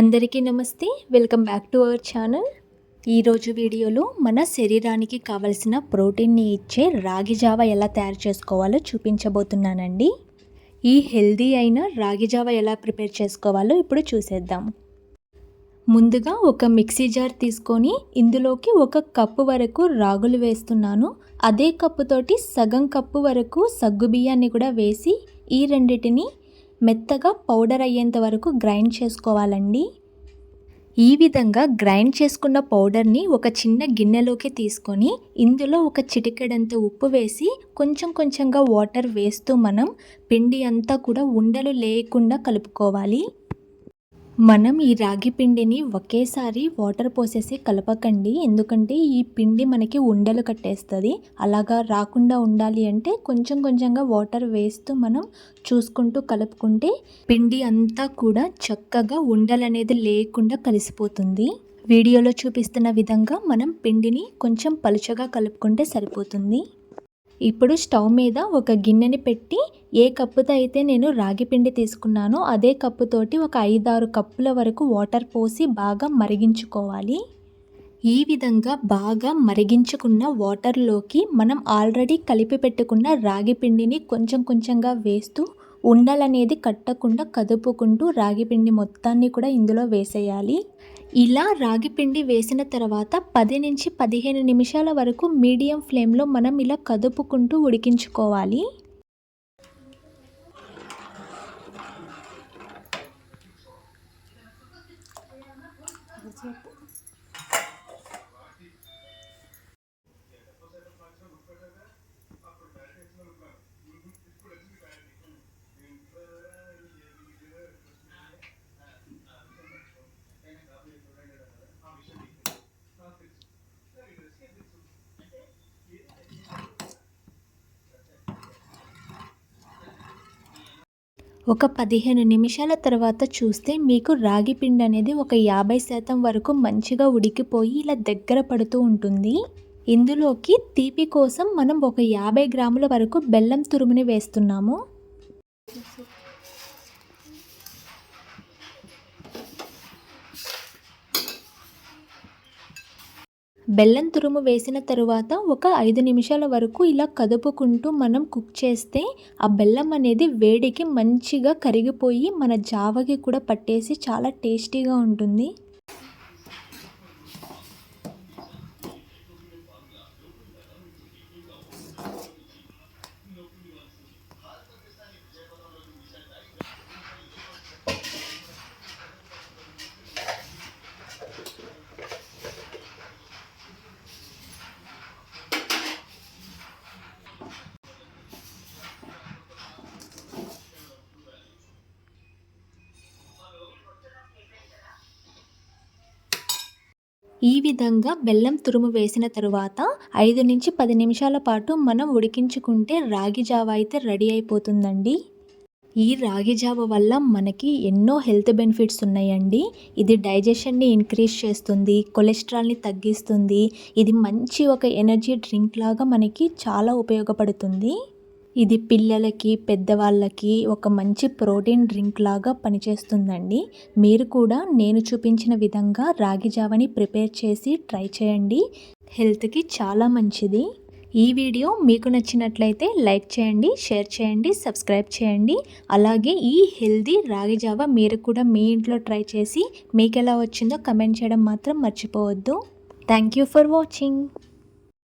అందరికీ నమస్తే. Welcome back to our channel. ఈరోజు వీడియోలో మన శరీరానికి కావలసిన ప్రోటీన్ని ఇచ్చే రాగి జావ ఎలా తయారు చేసుకోవాలో చూపించబోతున్నానండి. ఈ హెల్దీ అయిన రాగి జావ ఎలా ప్రిపేర్ చేసుకోవాలో ఇప్పుడు చూసేద్దాం. ముందుగా ఒక మిక్సీ జార్ తీసుకొని ఇందులోకి ఒక కప్పు వరకు రాగులు వేస్తున్నాను. అదే కప్పుతోటి సగం కప్పు వరకు సగ్గు బియ్యాన్ని కూడా వేసి ఈ రెండిటిని మెత్తగా పౌడర్ అయ్యేంత వరకు గ్రైండ్ చేసుకోవాలండి. ఈ విధంగా గ్రైండ్ చేసుకున్న పౌడర్ని ఒక చిన్న గిన్నెలోకి తీసుకొని ఇందులో ఒక చిటికెడంత ఉప్పు వేసి కొంచెం కొంచెంగా వాటర్ వేస్తూ మనం పిండి అంతా కూడా ఉండలు లేకుండా కలుపుకోవాలి. మనం ఈ రాగి పిండిని ఒకేసారి వాటర్ పోసేసి కలపకండి. ఎందుకంటే ఈ పిండి మనకి ఉండలు కట్టేస్తుంది. అలాగా రాకుండా ఉండాలి అంటే కొంచెం కొంచెంగా వాటర్ వేస్తూ మనం చూసుకుంటూ కలుపుకుంటే పిండి అంతా కూడా చక్కగా ఉండలు అనేది లేకుండా కలిసిపోతుంది. వీడియోలో చూపిస్తున్న విధంగా మనం పిండిని కొంచెం పలుచగా కలుపుకుంటే సరిపోతుంది. ఇప్పుడు స్టవ్ మీద ఒక గిన్నెని పెట్టి ఏ కప్పుతో అయితే నేను రాగి పిండి తీసుకున్నానో అదే కప్పుతోటి ఒక ఐదారు కప్పుల వరకు వాటర్ పోసి బాగా మరిగించుకోవాలి. ఈ విధంగా బాగా మరిగించుకున్న వాటర్లోకి మనం ఆల్రెడీ కలిపి పెట్టుకున్న రాగి పిండిని కొంచెం కొంచెంగా వేస్తూ ఉండలనేది కట్టకుండా కదుపుకుంటూ రాగిపిండి మొత్తాన్ని కూడా ఇందులో వేసేయాలి. ఇలా రాగిపిండి వేసిన తర్వాత పది నుంచి పదిహేను నిమిషాల వరకు మీడియం ఫ్లేమ్లో మనం ఇలా కదుపుకుంటూ ఉడికించుకోవాలి. ఒక పదిహేను నిమిషాల తర్వాత చూస్తే మీకు రాగి పిండి అనేది ఒక యాభై శాతం వరకు మంచిగా ఉడికిపోయి ఇలా దగ్గర పడుతూ ఉంటుంది. ఇందులోకి తీపి కోసం మనం ఒక యాభై గ్రాముల వరకు బెల్లం తురుముని వేస్తున్నాము. బెల్లం తురుము వేసిన తరువాత ఒక ఐదు నిమిషాల వరకు ఇలా కదుపుకుంటూ మనం కుక్ చేస్తే ఆ బెల్లం అనేది వేడికి మంచిగా కరిగిపోయి మన జావకి కూడా పట్టేసి చాలా టేస్టీగా ఉంటుంది. ఈ విధంగా బెల్లం తురుము వేసిన తరువాత ఐదు నుంచి పది నిమిషాల పాటు మనం ఉడికించుకుంటే రాగి జావ అయితే రెడీ అయిపోతుందండి. ఈ రాగి జావ వల్ల మనకి ఎన్నో హెల్త్ బెనిఫిట్స్ ఉన్నాయండి. ఇది డైజెషన్ని ఇంక్రీజ్ చేస్తుంది కొలెస్ట్రాల్ని తగ్గిస్తుంది. ఇది మంచి ఒక ఎనర్జీ డ్రింక్ లాగా మనకి చాలా ఉపయోగపడుతుంది. ఇది పిల్లలకి పెద్దవాళ్ళకి ఒక మంచి ప్రోటీన్ డ్రింక్ లాగా పనిచేస్తుందండి. మీరు కూడా నేను చూపించిన విధంగా రాగి జావని ప్రిపేర్ చేసి ట్రై చేయండి. హెల్త్కి చాలా మంచిది. ఈ వీడియో మీకు నచ్చినట్లయితే లైక్ చేయండి షేర్ చేయండి సబ్స్క్రైబ్ చేయండి. అలాగే ఈ హెల్దీ రాగి జావ మీరు కూడా మీ ఇంట్లో ట్రై చేసి మీకు ఎలా వచ్చిందో కమెంట్ చేయడం మాత్రం మర్చిపోవద్దు. Thank you for watching.